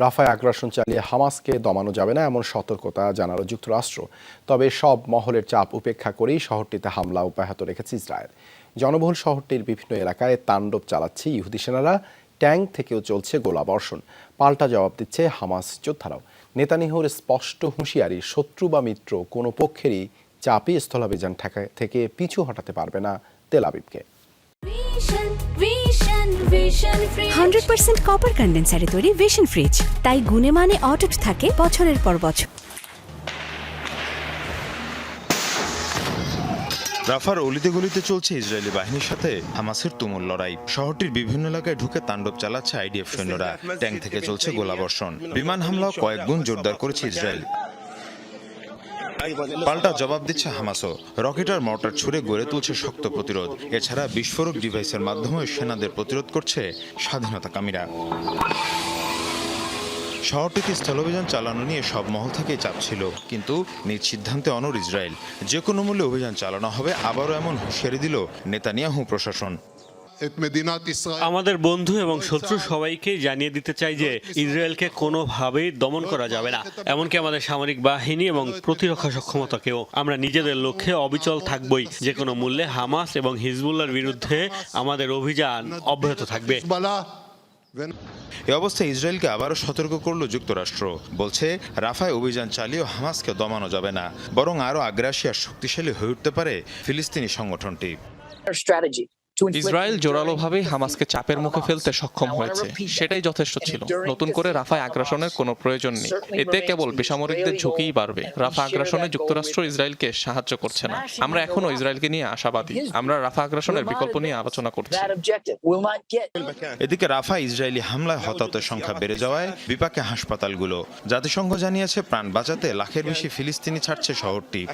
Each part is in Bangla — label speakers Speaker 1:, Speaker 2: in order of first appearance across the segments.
Speaker 1: রাফায় আগ্রাসন চালিয়ে হামাসকে দমানো যাবে না এমন সতর্কতা জানালো যুক্তরাষ্ট্র। তবে সব মহলের চাপ উপেক্ষা করেই শহরটিতে হামলা অব্যাহত রেখেছে ইসরায়েল। জনবহুল শহরটির বিভিন্ন এলাকায় তাণ্ডব চালাচ্ছে ইহুদি সেনারা, ট্যাঙ্ক থেকেও চলছে গোলাবর্ষণ। পাল্টা জবাব দিচ্ছে হামাস যোদ্ধারাও। নেতানিহুর স্পষ্ট হুঁশিয়ারি, শত্রু বা মিত্র কোনো পক্ষেরই চাপে স্থলাভিযান থেকে পিছু হটাতে পারবে না তেল
Speaker 2: হান্ড্রেড পার্সেন্ট কপার কন্ডেন্সারে তৈরি ভিশন ফ্রিজ তাই গুণে মানে অটুট থাকে বছরের পর বছর।
Speaker 3: রাফার অলিতে গলিতে চলছে ইসরায়েলি বাহিনীর সাথে হামাসের তুমুল লড়াই। শহরটির বিভিন্ন এলাকায় ঢুকে তাণ্ডব চালাচ্ছে আইডিএফ সৈন্যরা। ট্যাঙ্ক থেকে চলছে গোলাবর্ষণ। বিমান হামলাও কয়েক গুণ জোরদার করেছে ইসরায়েল। পাল্টা জবাব দিচ্ছে হামাসও। রকেট আর মর্টার ছুড়ে গড়ে তুলছে শক্ত প্রতিরোধ। এছাড়া বিস্ফোরক ডিভাইসের মাধ্যমে সেনাদের প্রতিরোধ করছে স্বাধীনতাকামীরা। শহরটিতে স্থলাভিযান চালানো নিয়ে সব মহল থেকে চাপ ছিল। কিন্তু নিজ সিদ্ধান্তে অনর ইসরায়েল। যে কোনো মূল্যে অভিযান চালানো হবে, আবারও এমন হুঁশিয়ারি দিল নেতানিয়াহু প্রশাসন।
Speaker 4: আমাদের বন্ধু এবং শত্রু সবাইকে জানিয়ে দিতে চাই যে ইসরায়েলকে কোনোভাবেই দমন করা যাবে না। এমনকি আমাদের সামরিক বাহিনী এবং প্রতিরক্ষা সক্ষমতাকেও। আমরা নিজেদের লক্ষ্যে অবিচল থাকবই। যে কোনো মূল্যে হামাস এবং হিজবুল্লার বিরুদ্ধে আমাদের অভিযান অব্যাহত থাকবে।
Speaker 3: এ অবস্থায় ইসরায়েলকে আবারও সতর্ক করল যুক্তরাষ্ট্র। বলছে রাফায় অভিযান চালিয়েও হামাসকে দমানো যাবে না বরং আরও আগ্রাসী আর শক্তিশালী হয়ে উঠতে পারে ফিলিস্তিনি সংগঠনটি।
Speaker 5: ইসরায়েল জোরালোভাবেই হামাসকে চাপের মুখে ফেলতে সক্ষম হয়েছে। সেটাই যথেষ্ট ছিল। নতুন করে রাফায় আগ্রাসনের কোনো প্রয়োজন নেই। এতে কেবল বেসামরিকদের ঝুঁকিই বাড়বে। রাফা আগ্রাসনে যুক্তরাষ্ট্র ইসরায়েলকে সাহায্য করছে না। আমরা এখনও ইসরায়েলকে নিয়ে আশাবাদী। আমরা রাফা আগ্রাসনের বিকল্প নিয়ে আলোচনা করছি।
Speaker 6: get
Speaker 3: এদিকে রাফা ইসরায়েলি হামলায় হতাহতের সংখ্যা বেড়ে যাওয়ায় বিপাকে হাসপাতালগুলো। জাতিসংঘ জানিয়েছে প্রাণ বাঁচাতে লাখের বেশি ফিলিস্তিনি ছাড়ছে শহরটি।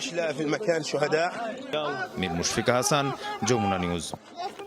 Speaker 3: মীর মুশফিকা হাসান যমুনা নিউজ।